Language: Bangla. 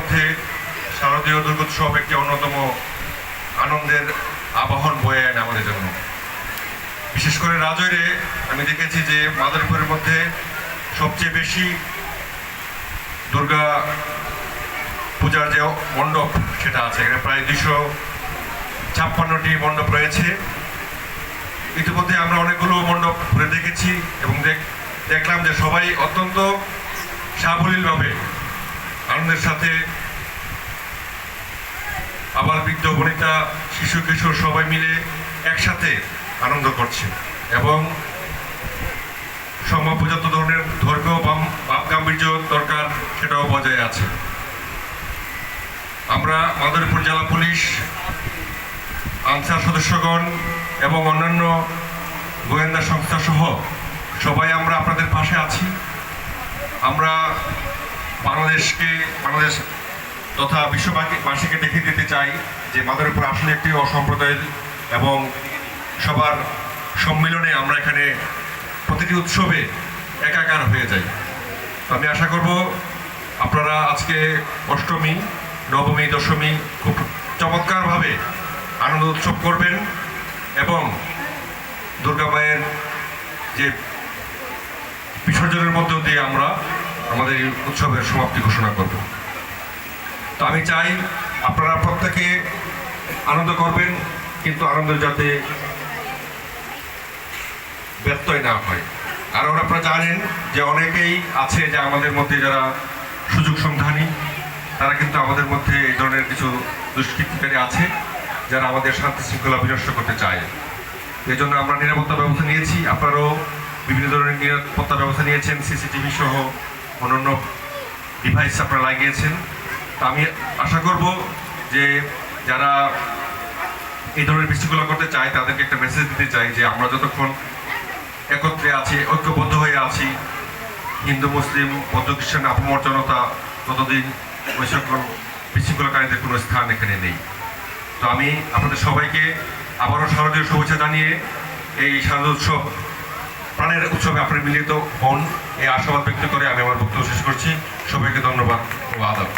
মধ্যে শারদীয় দুর্গোৎসব একটি অন্যতম আনন্দের আবাহন বয়ে আনে আমাদের জন্য। বিশেষ করে রাজৈরে আমি দেখেছি যে মাদারীপুরের মধ্যে সবচেয়ে বেশি দুর্গা পূজার যে মণ্ডপ সেটা আছে। এখানে প্রায় দুশো ছাপ্পান্নটি মণ্ডপ রয়েছে। ইতিমধ্যে আমরা অনেকগুলো মণ্ডপ ঘুরে দেখেছি এবং দেখ- দেখলাম যে সবাই অত্যন্ত সাবলীলভাবে আনন্দের সাথে আবার বৃদ্ধ বনিতা, শিশু কিশোর সবাই মিলে একসাথে আনন্দ করছে এবং সম্ভাব্য ধরনের ধর্মীয় ভাব গাম্ভীর্য দরকার সেটাও বজায় আছে। আমরা মাদারীপুর জেলা পুলিশ, আনসার সদস্যগণ এবং অন্যান্য গোয়েন্দা সংস্থা সহ সবাই আমরা আপনাদের পাশে আছি। আমরা বাংলাদেশকে, বাংলাদেশ তথা বিশ্ববাসীকে দেখিয়ে দিতে চাই যে মাদারীপুর আসলে একটি অসম্প্রদায়ের এবং সবার সম্মিলনে আমরা এখানে প্রতিটি উৎসবে একাকার হয়ে যাই। আমি আশা করব আপনারা আজকে অষ্টমী, নবমী, দশমী খুব চমৎকারভাবে আনন্দ উৎসব করবেন এবং দুর্গা মায়ের যে বিসর্জনের মধ্য দিয়ে আমরা আমাদের এই উৎসবের সমাপ্তি ঘোষণা করব। তো আমি চাই আপনারা প্রত্যেকে আনন্দ করবেন, কিন্তু আনন্দ যাতে ব্যত্যয় না হয়। আর ওরা আপনারা জানেন যে অনেকেই আছে যে আমাদের মধ্যে যারা সুযোগ সন্ধানী, তারা কিন্তু আমাদের মধ্যে এই ধরনের কিছু দুষ্কৃতিকারী আছে, যারা আমাদের শান্তি শৃঙ্খলা বিনষ্ট করতে চায়। এই জন্য আমরা নিরাপত্তা ব্যবস্থা নিয়েছি। আপনারাও বিভিন্ন ধরনের নিরাপত্তা ব্যবস্থা নিয়েছেন, সিসিটিভি সহ অন্যান্য ডিভাইস আপনারা লাগিয়েছেন। তা আমি আশা করব যে যারা এই ধরনের বিশৃঙ্খলা করতে চায়, তাদেরকে একটা মেসেজ দিতে চাই যে আমরা যতক্ষণ একত্রে আছি, ঐক্যবদ্ধ হয়ে আছি, হিন্দু, মুসলিম, বৌদ্ধ, খ্রিস্টান আপমর জনতা ততদিন ওই সকল বিশৃঙ্খলাকারীদের কোনো স্থান এখানে নেই। তো আমি আপনাদের সবাইকে আবারও শারদীয় শুভেচ্ছা জানিয়ে এই শারদ উৎসব প্রাণের উৎসবে আপনি মিলিত হন, এই আশাবাদ ব্যক্ত করে আমি আমার বক্তব্য শেষ করছি। সবাইকে ধন্যবাদ ও আদাব।